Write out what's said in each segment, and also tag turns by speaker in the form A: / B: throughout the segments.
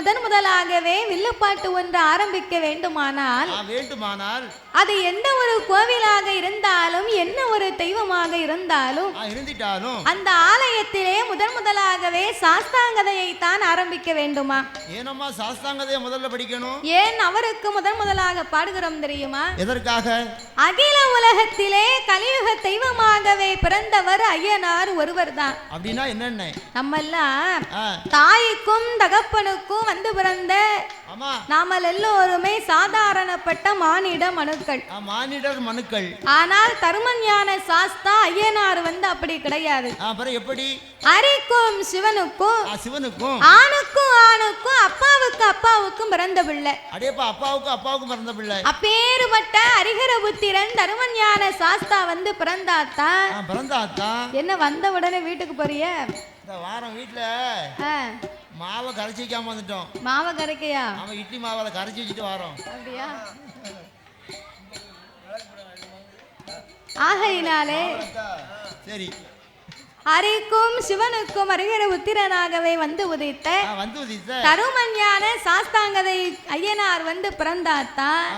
A: முதன் முதலாகவே வில்லுப்பாட்டு ஒன்று ஆரம்பிக்க வேண்டுமானால்
B: வேண்டுமானால்.
A: அது எந்த ஒரு கோவிலாக இருந்தாலும் என்ன ஒரு தெய்வமாக இருந்தாலும்
B: இருந்திட்டாலும்.
A: அந்த ஆலயத்திலே முதன் முதலாகவே சாஸ்தாங்கதையை தான் ஆரம்பிக்க வேண்டுமா?
B: ஏனம்மா சாஸ்தாங்கதையை முதல்ல படிக்கணும்?
A: ஏன் அவருக்கு முதன் முதலாக பாடுகிறோம் தெரியுமா?
B: எதற்காக?
A: அகில உலகத்திலே கலியுக தெய்வமாகவே பிறந்தவர் ஐயனார் ஒருவர் தான்
B: அப்படின்னா என்னென்ன? ஆ,
A: தாய்க்கும் தகப்பனுக்கும் வந்து பிறந்த நாமல் எல்லோருமே சாதாரணப்பட்ட மானிட மனுக்கள்.
B: மானிடர் மனுக்கள்.
A: ஆனால் தருமஞான சாஸ்தா ஐயனார் வந்து அப்படி கிடையாது.
B: அப்புறம் எப்படி?
A: அரிக்கும் சிவனுக்கும்
B: சிவனுக்கும்.
A: ஆணுக்கும் ஆணுக்கும் அப்பாவுக்கு அப்பாவுக்கும் பிறந்த பிள்ளை.
B: அடேப்பா அப்பாவுக்கும் அப்பாவுக்கும் பிறந்த பிள்ளை.
A: அப்பேறுபட்ட அரிகர புத்திரன் தருமஞான சாஸ்தா வந்து பிறந்தாத்தான்.
B: ஆ, பிறந்தாத்தான்.
A: என்ன வந்த உடனே வீட்டுக்கு போறிய?
B: இந்த வாரம் வீட்டுல மாவை கரைச்சி வைக்காம வந்துட்டோம்.
A: மாவை கரைக்கையா?
B: அவன் இட்லி மாவை கரைச்சி வச்சுட்டு வரோம்.
A: அப்படியா? ஆகையினாலே
B: சரி.
A: அரிக்கும் சிவனுக்கும் அருகிற உத்திரனாகவே வந்து உதைத்த
B: வந்து உதித்த.
A: தருமஞான சாஸ்தாங்கதை ஐயனார் வந்து பிறந்தாத்தான்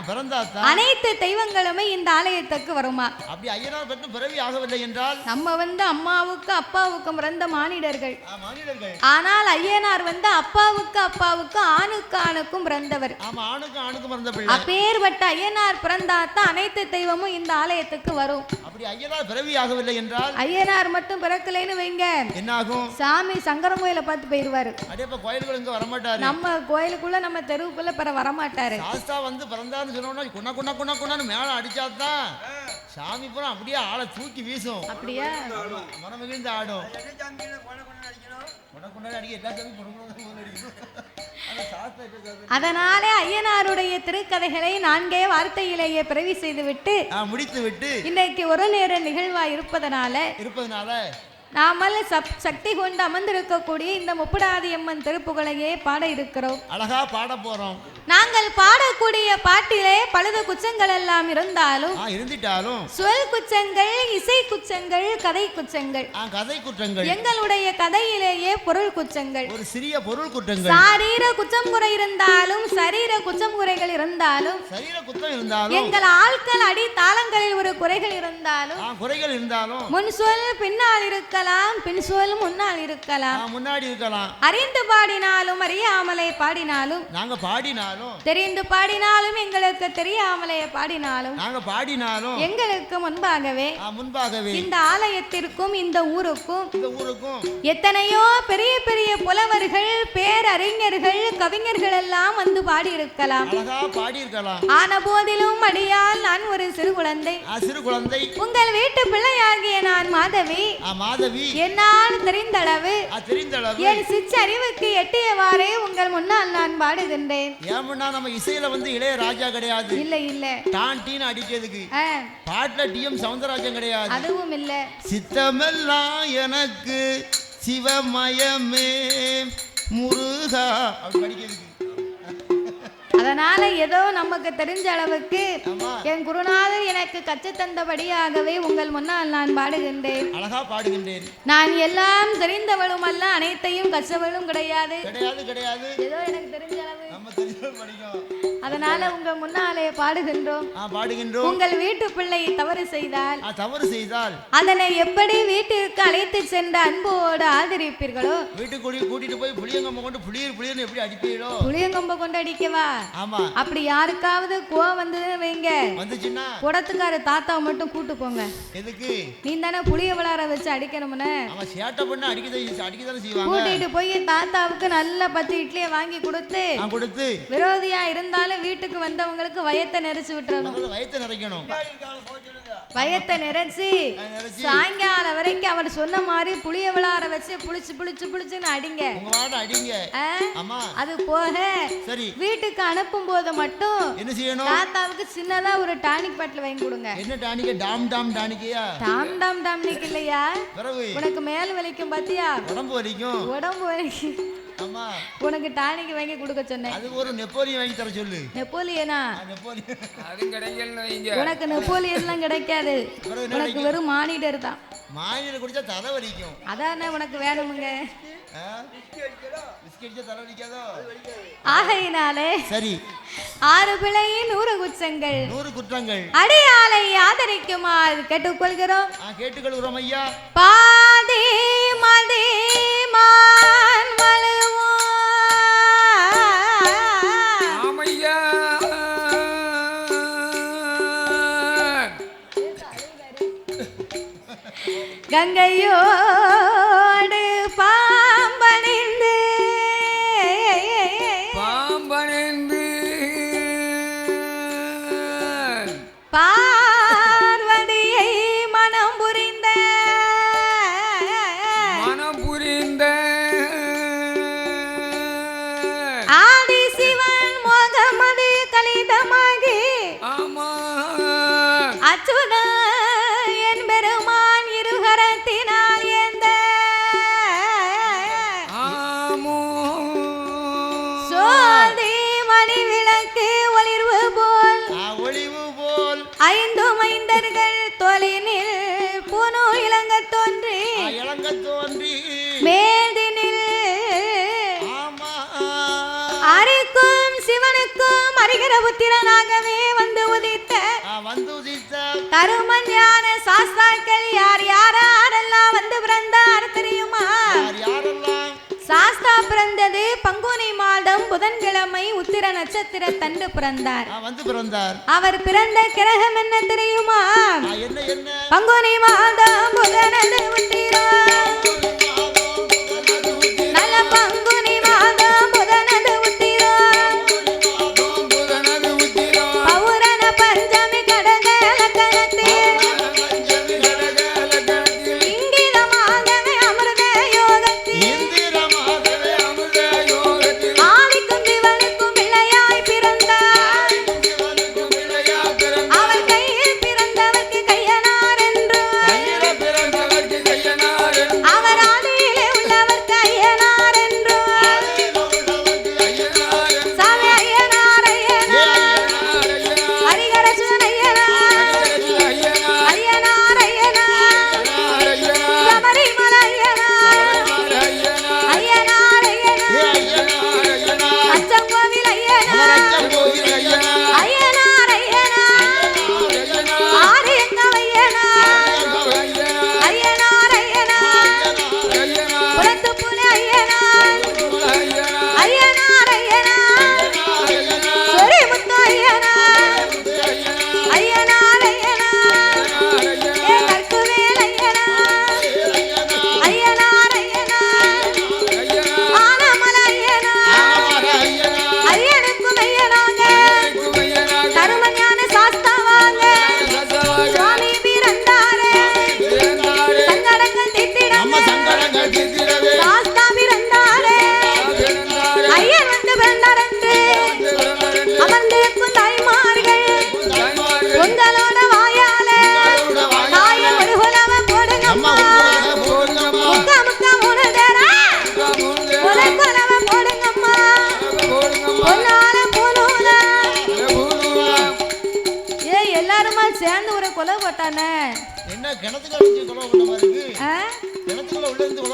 A: அனைத்து தெய்வங்களுமே இந்த ஆலயத்துக்கு வருமா?
B: அப்படி ஐயனார் பெற்று பிறவி ஆகவில்லை என்றால்?
A: நம்ம வந்து அம்மாவுக்கு அப்பாவுக்கும் பிறந்த மானிடர்கள். ஆனால் ஐயனார் வந்து அப்பாவுக்கு அப்பாவுக்கு ஆணுக்கு ஆணுக்கும் பிறந்தவர்.
B: பிறந்த பிள்ளை.
A: அப்பேற்பட்ட ஐயனார் பிறந்தாத்தான் அனைத்து தெய்வமும் இந்த ஆலயத்துக்கு வரும்.
B: அப்படி ஐயனார் பிறவி ஆகவில்லை என்றால்?
A: ஐயனார் மட்டும் பிறக்கலைன்னு வைங்க.
B: என்னாகும்?
A: சாமி சங்கரன் கோயிலை பார்த்து போயிடுவாரு
B: அடேப்பா கோயில்கள் இங்க வரமாட்டாரு.
A: நம்ம கோயிலுக்குள்ள நம்ம தெருவுக்குள்ள பிற வரமாட்டாரு.
B: சாஸ்தா வந்து பிறந்தான்னு சொன்னோம்னா குண குண குண குணன்னு மேல அடிச்சாதான் சாமி பூரா அப்படியே ஆளை தூக்கி வீசும்.
A: அப்படியா?
B: மனம் மகிழ்ந்து ஆடும். என்ன?
A: அதனாலே ஐயனாருடைய திருக்கதைகளை நான்கே வார்த்தையிலேயே பிறவி செய்துவிட்டு
B: ஆ, முடித்து விட்டு
A: இன்றைக்கு ஒரு நேர நிகழ்வா இருப்பதனால
B: இருப்பதனால
A: நாமல் சப் சக்தி கொண்டு அமர்ந்திருக்கக்கூடிய இந்த முப்படாதி அம்மன் திருப்புகளையே பாட இருக்கிறோம்
B: அழகா பாட போறோம்.
A: நாங்கள் பாடக்கூடிய பாட்டிலே பழுது குச்சங்கள் எல்லாம் இருந்தாலும்
B: இருந்துட்டாலும்
A: சொல் குச்சங்கள் இசை குச்சங்கள் கதை குச்சங்கள்.
B: கதை குற்றங்கள்.
A: எங்களுடைய கதையிலேயே பொருள் குச்சங்கள்
B: ஒரு சிறிய பொருள் குற்றங்கள்.
A: சாரீர குச்சம் குறை இருந்தாலும் சரீர குச்சம் குறைகள் இருந்தாலும்
B: சரீர குத்தம் இருந்தாலும்
A: எங்கள் ஆட்கள் அடி தாளங்களில் ஒரு குறைகள் இருந்தாலும்
B: குறைகள் இருந்தாலும்
A: முன் சொல் பின்னால் இருக்கலாம் பின் சொல் முன்னால் இருக்கலாம்.
B: முன்னாடி இருக்கலாம்.
A: அறிந்து பாடினாலும் அறியாமலே பாடினாலும்.
B: நாங்க பாடினாலும்.
A: தெரிந்து பாடினாலும் எங்களுக்கு தெரியாமலே பாடினாலும்.
B: நாங்க பாடினாலும்.
A: எங்களுக்கு முன்பாகவே
B: முன்பாகவே.
A: இந்த ஆலயத்திற்கும் இந்த ஊருக்கும்
B: இந்த ஊருக்கும்.
A: எத்தனையோ பெரிய பெரிய புலவர்கள் பேரறிஞர்கள் கவிஞர்கள் எல்லாம் வந்து பாடியிருக்கலாம்.
B: பாடியிருக்கலாம்.
A: ஆன போதிலும் அடியால் நான் ஒரு சிறு குழந்தை.
B: சிறு குழந்தை.
A: உங்கள் வீட்டு பிள்ளையாகிய நான் மாதவி.
B: ஆ, மாதவி
A: என்னால் தெரிந்தளவு.
B: ஆ, தெரிந்த அளவு
A: என் சிற்றறிவுக்கு எட்டியவாறே உங்கள் முன்னால் நான் பாடுகின்றேன்.
B: ஏமுன்னா நம்ம இசையில வந்து இளைய ராஜா கிடையாது.
A: இல்ல இல்ல.
B: டான் டீன் அடிக்கிறதுக்கு. பாட்டுல டிஎம் சவுந்தரராஜன் கிடையாது.
A: அதுவும் இல்ல.
B: சித்தமெல்லாம் எனக்கு சிவமயமே. முருகா அப்படி படிக்கிறதுக்கு.
A: அதனால ஏதோ நமக்கு தெரிஞ்ச அளவுக்கு என் குருநாதர் எனக்கு கற்றுத்தந்தபடியாகவே உங்கள் முன்னால் நான் பாடுகின்றேன்.
B: அழகா பாடுகின்றேன்.
A: நான் எல்லாம் தெரிந்தவளும் அல்ல அனைத்தையும் கற்றவளும் கிடையாது.
B: கிடையாது கிடையாது.
A: ஏதோ எனக்கு தெரிஞ்ச அளவு.
B: நம்ம தெரிஞ்ச படிக்கும்
A: அதனால உங்க முன்னாலே பாடுகின்றோம்.
B: பாடுகின்றோம்.
A: உங்கள் வீட்டு பிள்ளை தவறு செய்தால்?
B: தவறு செய்தால்?
A: அதனை எப்படி வீட்டிற்கு அழைத்து சென்ற அன்போடு ஆதரிப்பீர்களோ?
B: வீட்டுக்கு கூட்டி கூட்டிட்டு போய் புளியங்கம்ம கொண்டு புளியர் புளியர்னு எப்படி அடிப்பீங்களோ
A: புளியங்கொம்ப கொண்டு அடிக்கவா?
B: ஆமா.
A: அப்படி யாருக்காவது கோவம் வந்ததுன்னு வைங்க.
B: வந்துச்சுன்னா?
A: குடத்துக்கார தாத்தாவை மட்டும் கூட்டு போங்க.
B: எதுக்கு?
A: நீ தானே புளிய விளாட வச்சு அடிக்கணும்னு.
B: அவன் சேட்டை பண்ண அடிக்கதான் அடிக்கதானே செய்வாங்க.
A: கூட்டிட்டு போய் தாத்தாவுக்கு நல்ல பத்து இட்லியை வாங்கி கொடுத்து
B: கொடுத்து.
A: விரோதியா இருந்தாலும் வீட்டுக்கு வந்தவங்களுக்கு வயத்தை நெரிச்சு விட்டுறணும்.
B: வயித்தை நிறைக்கணும்.
A: வயத்தை நிறைச்சி சாயங்காலம் வரைக்கும் அவர் சொன்ன மாதிரி புளிய விளாட வச்சு புளிச்சு புளிச்சு புளிச்சுன்னு அடிங்க.
B: அடிங்க.
A: அது போக
B: சரி.
A: வீட்டுக்கு அனுப்பும் போது மட்டும்
B: என்ன செய்யணும்?
A: தாத்தாவுக்கு சின்னதா ஒரு டானிக் பாட்டில் வாங்கி கொடுங்க.
B: என்ன டானிக்க டாம் டாம் டானிக்கையா
A: டாம் டாம் டாம்னிக் இல்லையா உனக்கு மேல் வலிக்கும் பாத்தியா?
B: உடம்பு வலிக்கும்.
A: உடம்பு வலிக்கும் உனக்கு டானிக் வாங்கி கொடுக்க சொன்னேன்.
B: அது ஒரு நெப்போலியன் வாங்கி தர சொல்லு.
A: நெப்போலியனா? உனக்கு நெப்போலியன்லாம் கிடைக்காது. உனக்கு வெறும் மானிடர் தான்.
B: மாநில குடிச்சா தலை வலிக்கும்.
A: அதானே உனக்கு வேணுமுங்க. ஆகையினாலே
B: சரி.
A: ஆறு பிழை நூறு குச்சங்கள்
B: நூறு குற்றங்கள்.
A: அடியாலை ஆதரிக்குமாறு கேட்டுக்கொள்கிறோம்.
B: கேட்டுக்கொள்கிறோம் ஐயா.
A: பாதி மதி கங்கையோடு புத்திரனாகவே வந்து உதித்த
B: வந்து உதித்த.
A: தருமன் ஞான சாஸ்தாக்கள் யார் யாரெல்லாம் வந்து பிறந்தார் தெரியுமா? சாஸ்தா பிறந்தது பங்குனி மாதம் புதன்கிழமை உத்திர நட்சத்திர தண்டு பிறந்தார்
B: வந்து பிறந்தார்.
A: அவர் பிறந்த கிரகம் என்ன தெரியுமா? பங்குனி மாதம் புதனது உத்திரம்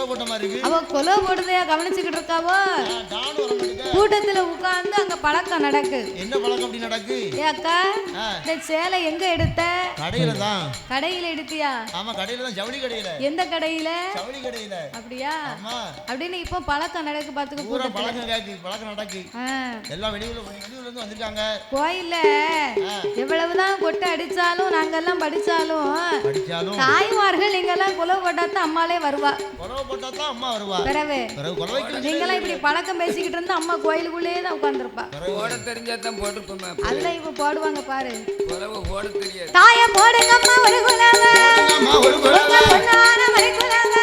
B: போட்ட மாதிரி இருக்கு.
A: அவ கொலை போடுறதையா கவனிச்சுக்கிட்டு இருக்காவோ? கூட்டத்துல உட்கார்ந்து அங்க பழக்கம் நடக்கு.
B: என்ன பழக்கம் அப்படி நடக்கு?
A: ஏ அக்கா. இந்த சேலை எங்க எடுத்த?
B: கடையில தான்.
A: கடையில எடுத்தியா?
B: ஆமா கடையில தான் ஜவுளி கடையில.
A: எந்த கடையில?
B: ஜவுளி கடையில.
A: அப்படியா? அப்படின்னு இப்போ பழக்கம் நடக்கு பாத்துக்க
B: பூரா
A: கூட்டத்துல.
B: பழக்கம் கேக்கு பழக்கம் நடக்கு
A: ஆ,
B: எல்லாம் வெளியூர்ல வெளியூர்ல இருந்து வந்திருக்காங்க.
A: கோயில்ல. எவ்வளவுதான் கொட்டை அடிச்சாலும் நாங்கெல்லாம் படிச்சாலும்
B: படிச்சாலும்.
A: தாய்மார்கள் நீங்கெல்லாம் குலவு போட்டாத்தான் அம்மாலே வருவா.
B: போட்டா தான் அம்மா வருவா.
A: பிறவு
B: பிறகு கொலை வைக்கிறது
A: நீங்களாம் இப்படி பழக்கம் பேசிக்கிட்டு இருந்தா அம்மா கோயிலுக்குள்ளேயே தான் உட்காந்துருப்பா
C: போட தெரிஞ்சாதான் போட்டிருப்போமே
A: அதுல இப்ப போடுவாங்க பாரு.
C: குலவு போட தெரியாது.
A: தாய போடுங்க அம்மா ஒரு குலவ.
B: அம்மா ஒரு கொலை
A: உங்க பொண்ணான ஒரு குலவ.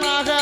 A: வீரனாக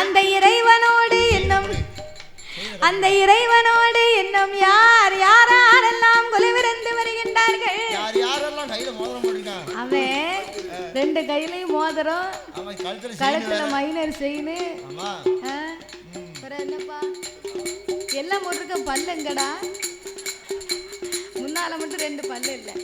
A: அந்த இறைவனோடு என்னும் அந்த இறைவனோடு என்னும் யார் யாரெல்லாம் கொலைவிருந்து வருகின்றார்கள்? அவன் ரெண்டு கையிலையும் மோதிரம்
B: கழுத்துல
A: மைனர் செயின். என்னப்பா? எல்லாம் போட்டிருக்க பல்லுங்கடா. முன்னால மட்டும் ரெண்டு பல்லு இல்லை.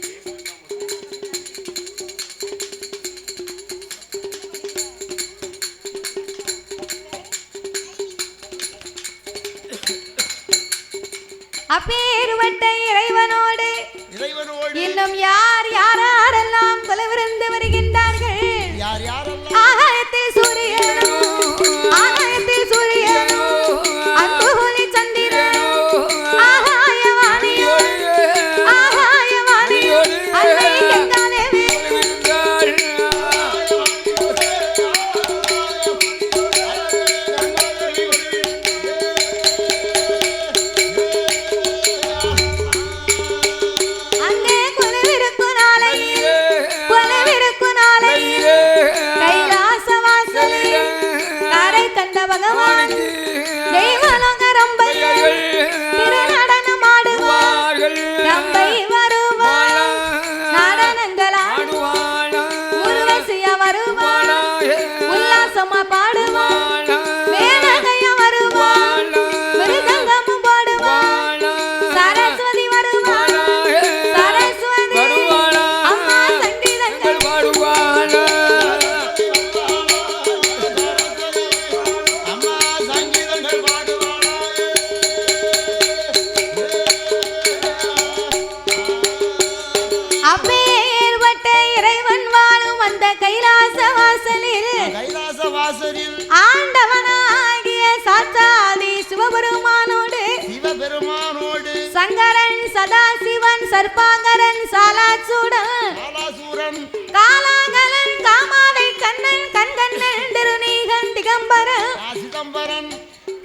A: அப்பேறுபட்ட இறைவனோடு இன்னும் யார் யாரெல்லாம் குலவிருந்து வருகின்றார்கள்? சர்பாங்கரன் சாலாச்சூடன்.
B: சாலாசூரன்.
A: காலாகலன் காமாவை கண்ணன் கண்கண்ணன் திருநீகன் திகம்பரன்.
B: சிதம்பரன்.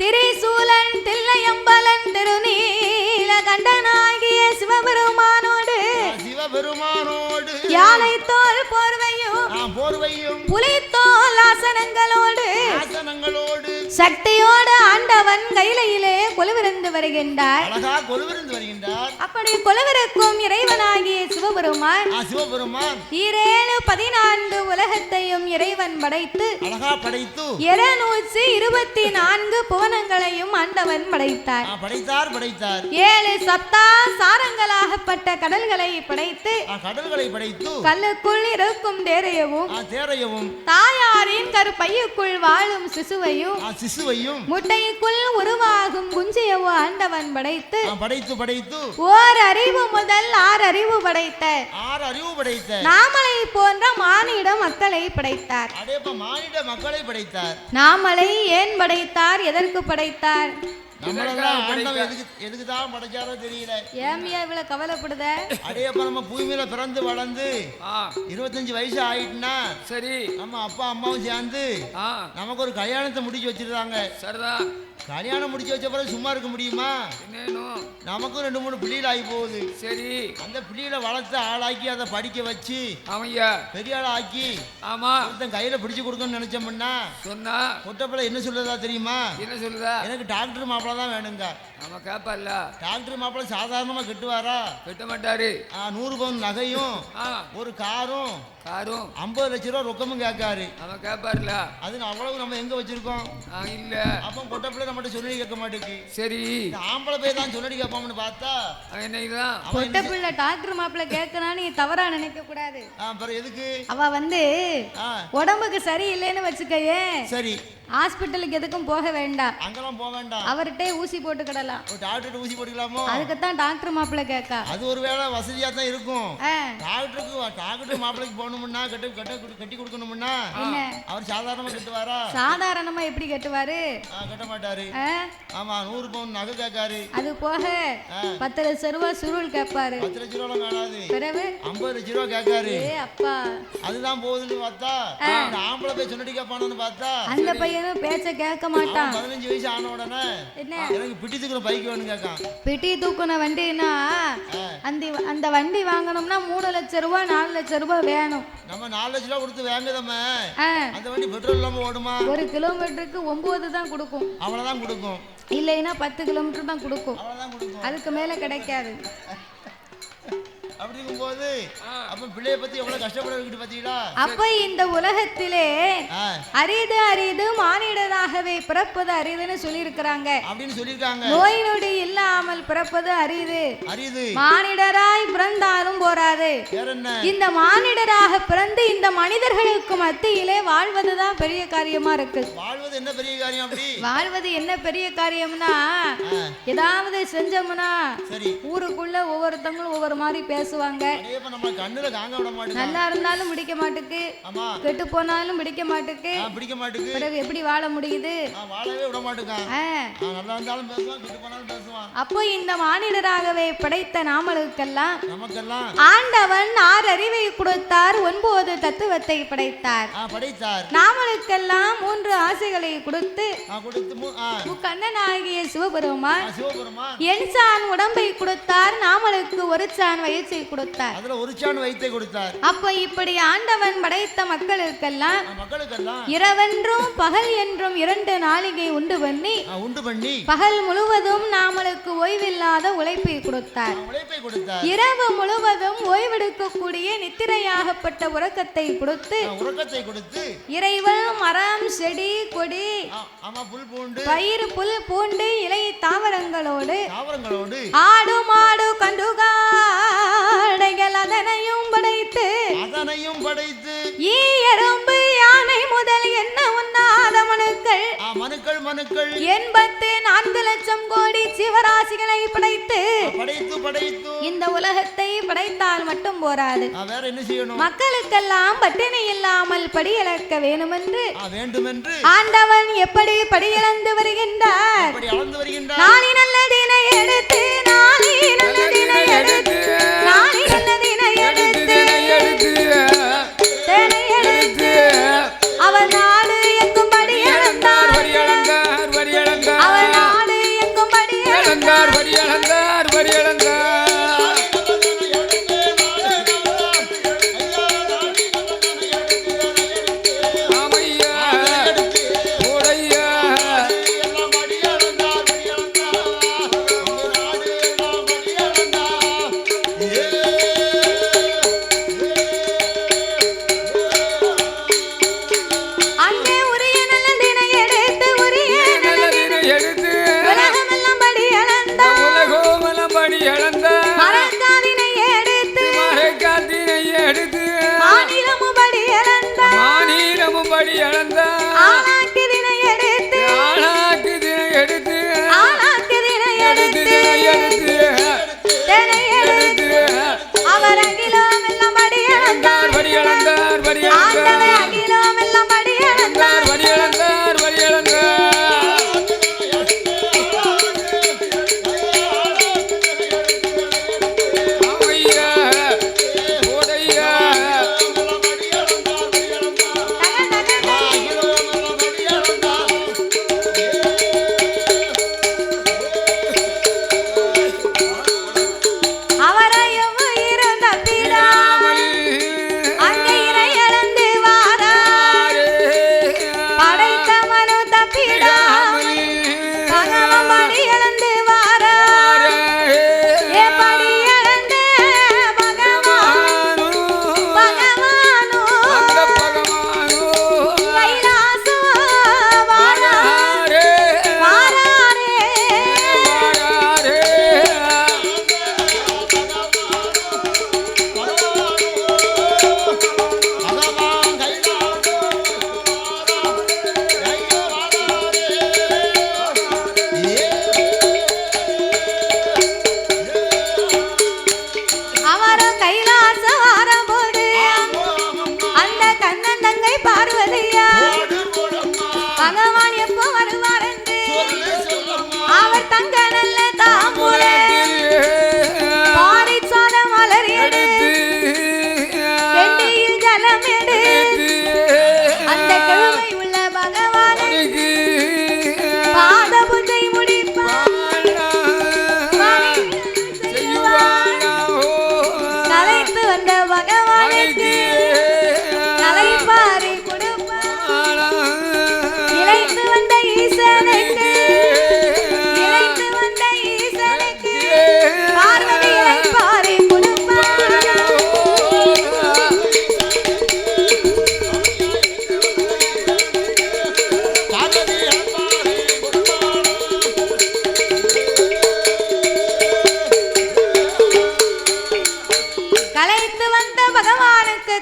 A: திரிசூலன் தில்லையம்பலன் திருநீல கண்டனாகிய சிவபெருமானோடு
B: சிவபெருமானோடு.
A: யானை தோல் போர்வையும் புலித்தோல் ஆசனங்களோடு.
B: ஆசனங்களோடு.
A: வருகின்றார்.
B: அழகா கொலுவிருந்து வருகின்றார்.
A: அப்படி கொலுவிருக்கும் இறைவனாகிய சிவபெருமான் ஈரேழு பதினான்கு உலகத்தையும் இறைவன் படைத்து
B: அழகா படைத்து.
A: இருநூற்றி இருபத்தி நான்கு புவனங்களையும் ஆண்டவன் படைத்தார்.
B: படைத்தார் படைத்தார்.
A: ஏழு சப்தா சாரங்களாகப்பட்ட கடல்களை படைத்து
B: கடல்களை படைத்து.
A: கல்லுக்குள் இருக்கும் தேரையவும்
B: தேரையவும்.
A: தாயாரின் கருப்பையுக்குள் வாழும் சிசுவையும்
B: சிசுவையும்.
A: முட்டைக்குள் உருவாகும் குஞ்சியவோ ஆண்டவன் படைத்து
B: படைத்து படைத்து.
A: ஓர் அறிவு முதல் ஆறு அறிவு படைத்த.
B: ஆறு அறிவு படைத்த.
A: நாமலை போன்ற மானிட மக்களை படைத்தார்.
B: மானிட மக்களை படைத்தார்.
A: நாமலை ஏன் படைத்தார்? எதற்கு படைத்தார்?
B: நம்மளெல்லாம் ஆண்டவன் எதுக்கு எதுக்கு தான் படைச்சாரோ தெரியல.
A: ஏமியா இவ்வளவு கவலைப்படுத?
B: அடையப்ப நம்ம பூமியில பிறந்து வளர்ந்து
C: ஆ.
B: இருபத்தஞ்சு வயசு ஆயிட்டுனா
C: சரி.
B: நம்ம அப்பா அம்மாவும் சேர்ந்து
C: ஆ.
B: நமக்கு ஒரு கல்யாணத்தை முடிச்சு வச்சிருக்காங்க.
C: சரிதான்
B: கல்யாணம் முடிச்சு வச்ச பிறகு சும்மா இருக்க முடியுமா? நமக்கும் ரெண்டு மூணு பிள்ளைகள் ஆகி போகுது.
C: சரி.
B: அந்த பிள்ளைகளை வளர்த்து ஆளாக்கி அதை படிக்க வச்சு
C: ஆமையா.
B: பெரிய ஆள் ஆக்கி
C: ஆமா.
B: ஒருத்தன் கையில பிடிச்சு கொடுக்கணும்னு நினைச்சோம்னா
C: சொன்னா.
B: பொட்டப்பிள்ளை என்ன சொல்லுதா தெரியுமா?
C: என்ன சொல்லுதா?
B: எனக்கு டாக்டர் மாப்பிள அவ்வளோதான் வேணுங்க.
C: நம்ம கேப்பல்ல.
B: டாக்டர் மாப்பிள சாதாரணமா கட்டுவாரா?
C: கட்ட மாட்டாரு.
B: நூறு பவுன் நகையும் ஒரு காரும்
C: காரும்.
B: ஐம்பது லட்ச ரூபா ரொக்கமும் கேட்காரு.
C: நம்ம கேப்பாருல
B: அது அவ்வளவு நம்ம எங்க வச்சிருக்கோம்?
C: இல்ல.
B: அப்போ பொட்டப்பிள்ளை நம்மகிட்ட சொல்லி கேட்க மாட்டேங்குது.
C: சரி.
B: ஆம்பளை போய் தான் சொல்லி கேட்பான்னு பார்த்தா
C: அவன் என்னதான்
B: அவன்
A: பொட்ட
B: என்ன
A: பிள்ளை டாக்டர் மாப்பிள்ள கேட்கறான்னு நீ தவறா நினைக்க கூடாது.
B: ஆ, அப்புறம் எதுக்கு?
A: அவ வந்து உடம்புக்கு சரியில்லைன்னு வச்சுக்கயே.
B: சரி.
A: ஹாஸ்பிட்டலுக்கு எதுக்கும் போக வேண்டாம்.
B: அங்கெல்லாம் போக வேண்டாம்.
A: அவர்கிட்ட ஊசி போட்டுக்கிடலாம்.
B: ஒரு டாக்டர் ஊசி போட்டுக்கலாமோ?
A: அதுக்குத்தான் டாக்டர் மாப்பிள்ள கேட்கா.
B: அது ஒரு வேளை வசதியா தான் இருக்கும். டாக்டருக்கு டாக்டர் மாப்பிளைக்கு போகணும்னா கட்டி கட்ட கட்டி கொடுக்கணும்னா அவர் சாதாரணமா கட்டுவாரா?
A: சாதாரணமா எப்படி கட்டுவாரு?
B: கட்ட மாட்டாரு. ஆமா நூறு பவுன் நகை கேட்காரு.
A: அது போக பத்து லட்ச ரூபா சுருள் கேட்பாரு.
B: பத்து லட்ச ரூபாலாம் காணாது.
A: பிறகு
B: ஐம்பது லட்ச ரூபா கேட்காரு.
A: அப்பா.
B: அதுதான் போகுதுன்னு பார்த்தா ஆம்பளை போய் சொன்னடி கேட்பானு பார்த்தா
A: அந்த பையனும் பேச்ச கேட்க மாட்டான்.
B: பதினஞ்சு வயசு ஆன உடனே
A: என்ன?
B: எனக்கு பிடித்துக்கிற பைக் வேணும் கேட்கான்.
A: பெட்டி தூக்குன வண்டினா அந்த அந்த வண்டி வாங்கணும்னா மூணு லட்ச ரூபா நாலு லட்ச ரூபாய் வேணும்.
B: நம்ம நாலு லட்ச ரூபா கொடுத்து வாங்குதம்ம அந்த வண்டி பெட்ரோல் இல்லாம ஓடுமா?
A: ஒரு கிலோமீட்டருக்கு ஒன்பது தான் கொடுக்கும்.
B: அவ்வளவுதான் கொடுக்கும்.
A: இல்லைன்னா பத்து கிலோமீட்டர் தான் கொடுக்கும். அதுக்கு மேல கிடைக்காது.
B: அப்படி இருக்கும்போது அப்ப பிள்ளைய பத்தி எவ்வளவு கஷ்டப்பட வைக்கிட்டு பாத்தீங்களா?
A: அப்ப இந்த உலகத்திலே அரிது அரிது மானிடனாகவே பிறப்பது அரிதுன்னு சொல்லியிருக்கிறாங்க.
B: அப்படின்னு சொல்லியிருக்காங்க.
A: நோய் நொடி இல்லாமல் பிறப்பது அரிது.
B: அரியுது
A: மானிடராய் பிறந்தாலும் போராது. இந்த மானிடராக பிறந்து இந்த மனிதர்களுக்கு மத்தியிலே வாழ்வதுதான் பெரிய காரியமா இருக்கு.
B: வாழ்வது என்ன பெரிய காரியம் அப்படி?
A: வாழ்வது என்ன பெரிய காரியம்னா ஏதாவது செஞ்சோம்னா
B: சரி.
A: ஊருக்குள்ள ஒவ்வொருத்தவங்களும் ஒவ்வொரு மாதிரி பேசுவாங்க. நல்லா இருந்தாலும் பிடிக்க மாட்டுக்கு. கெட்டு போனாலும் பிடிக்க மாட்டுக்கு.
B: பிடிக்க மாட்டுக்கு.
A: பிறகு எப்படி வாழ முடியுது? அப்போ இந்த மானிடராகவே படைத்த நாமளுக்கெல்லாம் ஆண்டவன் ஆறு அறிவை கொடுத்தார் ஒன்பது தத்துவத்தை படைத்தார். நாமளுக்கெல்லாம் மூன்று ஆசைகளை கொடுத்து
B: ஆ,
A: சிவபெருமான் என் சான் உடம்பை கொடுத்தார் நாமளுக்கு ஒரு சான் வயிற்றை கொடுத்தார்.
B: அதுல ஒரு சான் வைத்தை கொடுத்தார்.
A: அப்ப இப்படி ஆண்டவன் படைத்த மக்களுக்கெல்லாம்
B: மக்களுக்கெல்லாம்
A: இரவென்றும் பகல் என்றும் இரண்டு நாளிகை உண்டு பண்ணி
B: உண்டு பண்ணி
A: பகல் முழுவதும் நாமளுக்கு ஓய்வில்லாத உழைப்பை கொடுத்தார்.
B: உழைப்பை கொடுத்தார்.
A: இரவு முழுவதும் ஓய்வெடுக்கக்கூடிய நித்திரையாகப்பட்ட உறக்கத்தை கொடுத்து
B: உறக்கத்தை கொடுத்து
A: இறைவன் மரம் செடி கொடி பயிர் புல் பூண்டு இலை தாவரங்களோடு
B: தாவரங்களோடு
A: ஆடு மாடு கண்டுகாடைகள் அதனையும் படைத்து
B: அதனையும் படைத்து
A: ஈ எறும்பு யானை முதல் என்ன உண்ணாத மனுக்கள்?
B: மனுக்கள் மனுக்கள்.
A: எண்பத்து நான்கு லட்சம் கோடி சிவராசிகளை படைத்து
B: படைத்து படைத்து.
A: இந்த உலகத்தை படைத்தால் மட்டும் போராது.
B: வேற என்ன செய்யணும்?
A: மக்களுக்கெல்லாம் பட்டினி இல்லாமல் படியிழக்க வேணுமென்று
B: ஆ, வேண்டுமென்று.
A: ஆண்டவன் எப்படி படியிழந்து வருகின்றார்? நாளை நல்லதினை எடுத்து நாளை நல்லதினை எடுத்து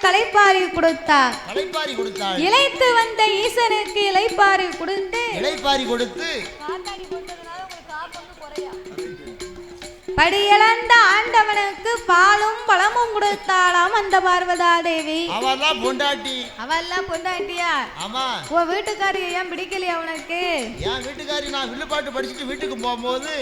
A: கலைப்பாரி கொடுத்தார்.
B: களைப்பாரி கொடுத்தாள்
A: இழைத்து வந்த ஈசனுக்கு இலைப்பாரி கொடுத்து
B: இளைப்பாரி கொடுத்து
A: படியிழந்த ஆண்டவனுக்கு பாலும் பழமும் கொடுத்தாளாம் அந்த பார்வதா தேவி
B: அவெல்லாம் பொண்டாட்டி.
A: அவெல்லாம் பொண்டாட்டியா?
B: ஆமா.
A: உன் வீட்டுக்காரி ஏன் பிடிக்கலையா உனக்கு?
B: என் வீட்டுக்காரி நான் வில்லுப்பாட்டு படிச்சுட்டு வீட்டுக்கு போகும்போது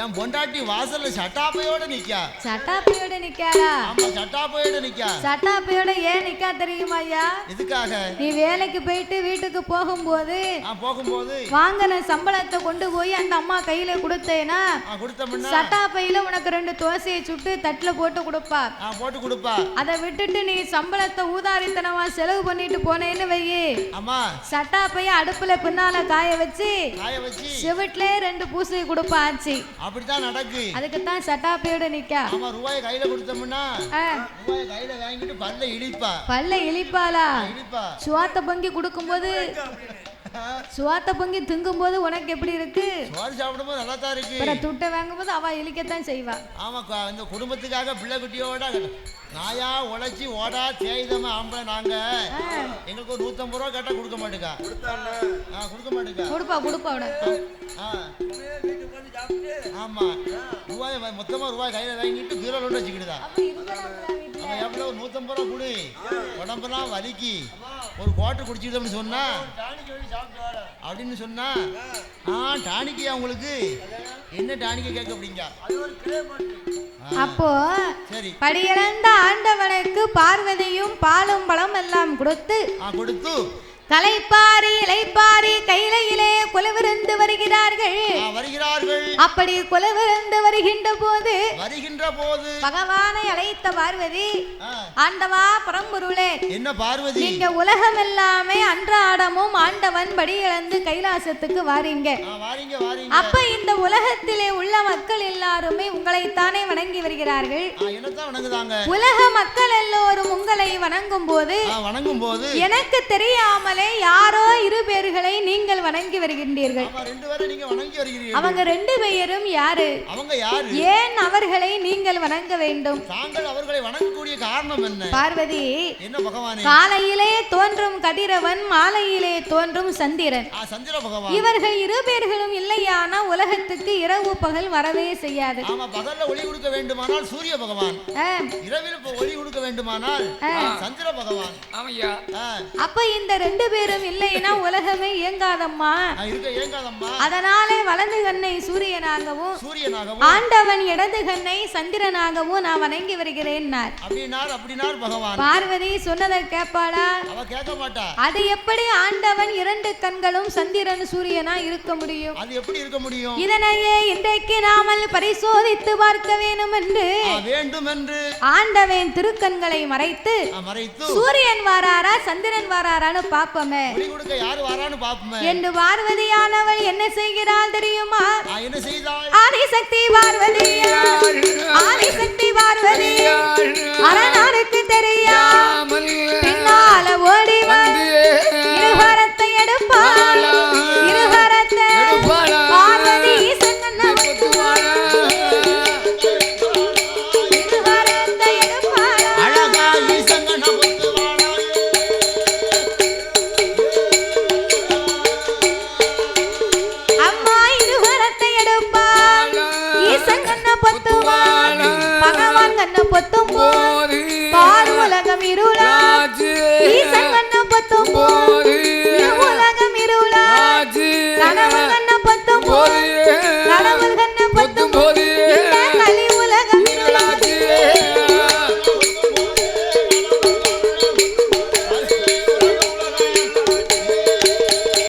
B: என் பொண்டாட்டி வாசல்ல சட்டாப்பையோட நிக்கா.
A: சட்டாப்பையோட நிக்காளா?
B: ஆமா சட்டாப்பையோட நிக்கா.
A: சட்டாப்பையோட ஏன் நிக்கா தெரியுமா ஐயா?
B: எதுக்காக?
A: நீ வேலைக்கு போயிட்டு வீட்டுக்கு போகும்போது
B: போகும்போது
A: வாங்கின சம்பளத்தை கொண்டு போய் அந்த அம்மா கையில கொடுத்தேனா?
B: கொடுத்தோம்னா
A: சட்டாப்பையில உனக்கு ரெண்டு தோசையை சுட்டு தட்டுல போட்டு கொடுப்பா.
B: போட்டு கொடுப்பா.
A: அதை விட்டுட்டு நீ சம்பளத்தை ஊதாரித்தனமா செலவு பண்ணிட்டு போனேன்னு வையி.
B: ஆமா
A: சட்டாப்பைய அடுப்புல பின்னால காய வச்சு
B: காய வச்சு.
A: செவிட்ல ரெண்டு பூசை கொடுப்பா ஆச்சு.
B: அப்படித்தான் நடக்கு.
A: அதுக்கு தான் சட்டாப்பையோட நிக்கா.
B: ஆமா ரூபாயை கையில கொடுத்தோம்னா ரூபாயை கையில வாங்கிட்டு பல்ல இழிப்பா.
A: பல்ல இழிப்பாளா?
B: இழிப்பா.
A: சுவாத்த பொங்கி கொடுக்கும்போது சுவாத்த பொங்கி திங்கும்போது உனக்கு எப்படி இருக்கு?
B: சோறு சாப்பிடும்போது நல்லா தான் இருக்கு
A: துட்டை வாங்கும்போது அவ இழிக்கத்தான் செய்வா.
B: ஆமா இந்த குடும்பத்துக்காக பிள்ளை குட்டியோட நாயா உழைச்சி ஓடா தேய்தமா ஆம்பளை நாங்க. எங்களுக்கு ஒரு நூத்தம்பது ரூபா கேட்டா கொடுக்க மாட்டேக்கா. ஆ கொடுக்க மாட்டேக்கா.
A: கொடுப்பா கொடுப்பா
B: ஆமா. ரூபாய் மொத்தமா ரூபாய் கையில வாங்கிட்டு பீரோல வச்சுக்கிடுதா. அவன் எவ்வளோ? ஒரு நூத்தம்பது ரூபா கொடு. உடம்பெல்லாம் வலிக்கு. ஒரு கோட்டை குடிச்சுக்கிட்டோம்னு சொன்னா. அப்படின்னு சொன்னா ஆ. டானிக்கியா உங்களுக்கு? என்ன டானிக்க கேட்க அப்படிங்க
A: அப்போ
B: சரி.
A: படியிழந்த ஆண்டவனுக்கு பார்வதியும் பாலும் பழம் எல்லாம் கொடுத்து
B: கொடுத்து
A: கலைப்பாரி இலைப்பாரி கையிலையிலே குலவிருந்து வருகிறார்கள்.
B: வருகிறார்கள்.
A: அப்படி குலவிருந்து வருகின்ற போது
B: வருகின்ற போது
A: பகவானை அழைத்த பார்வதி ஆண்டவா பரம்பொருளே
B: என்ன பார்வதி?
A: நீங்க உலகம் எல்லாமே அன்றாடமும் ஆண்டவன் படி இழந்து கைலாசத்துக்கு வாரீங்க. அப்ப இந்த உலகத்திலே உள்ள மக்கள் எல்லாருமே உங்களைத்தானே வணங்கி வருகிறார்கள். உலக மக்கள் எல்லோரும் உங்களை வணங்கும் போது
B: வணங்கும் போது
A: எனக்கு தெரியாமலே யாரோ இரு பேர்களை நீங்கள் வணங்கி வருகின்றீர்கள்.
B: ஆமா ரெண்டு பேரும் நீங்க வணங்கி வருகிறீர்கள்.
A: அவங்க ரெண்டு பெயரும் யாரு?
B: அவங்க யாரு?
A: ஏன் அவர்களை நீங்கள் வணங்க வேண்டும்?
B: தாங்கள் அவர்களை வணங்கக்கூடிய காரணம் என்ன?
A: பார்வதி
B: என்ன பகவானே?
A: காலையிலே தோன்றும் கதிரவன் மாலையிலே தோன்றும் சந்திரன்.
B: ஆ சந்திர பகவான்.
A: இவர்கள் இரு பேர்களும் இல்லையானா உலகத்துக்கு இரவு பகல் வரவே செய்யாது.
B: ஒளி கொடுக்க வேண்டுமானால் சூரிய பகவான். இரவில் ஒளி கொடுக்க வேண்டுமானால் சந்திர பகவான்.
A: அப்ப இந்த ரெண்டு பேரும் இல்லைன்னா உலகமே இயங்காதம்மா. அதனாலே வலது கண்ணை சூரியனாகவும் ஆண்டவன் இடது கண்ணை சந்திரனாகவும் நான் வணங்கி
B: பகவான்.
A: பார்வதி சொன்னதை கேட்பாளா அது எப்படி ஆண்டவன் இரண்டு கண்களும் சந்திரன் சூரியனா இருக்க முடியும்?
B: அது எப்படி இருக்க முடியும்?
A: இதனையே இன்றைக்கு நாமல் பரிசோதித்து பார்க்க வேண்டும் என்று
B: வேண்டும் என்று
A: ஆண்டவன் திருக்கண்களை மறைத்து சூரியன் வாராரா சந்திரன் வாராரான்னு பாப்போமே
B: ஒளி கொடுக்க யாரு வரான்னு பாப்போமே
A: என்று பார்வதியானவள் என்ன செய்கிறாள் தெரியுமா?
B: என்ன செய்தாள்
A: ஆதிசக்தி பார்வதியா ஆதிசக்தி பார்வதி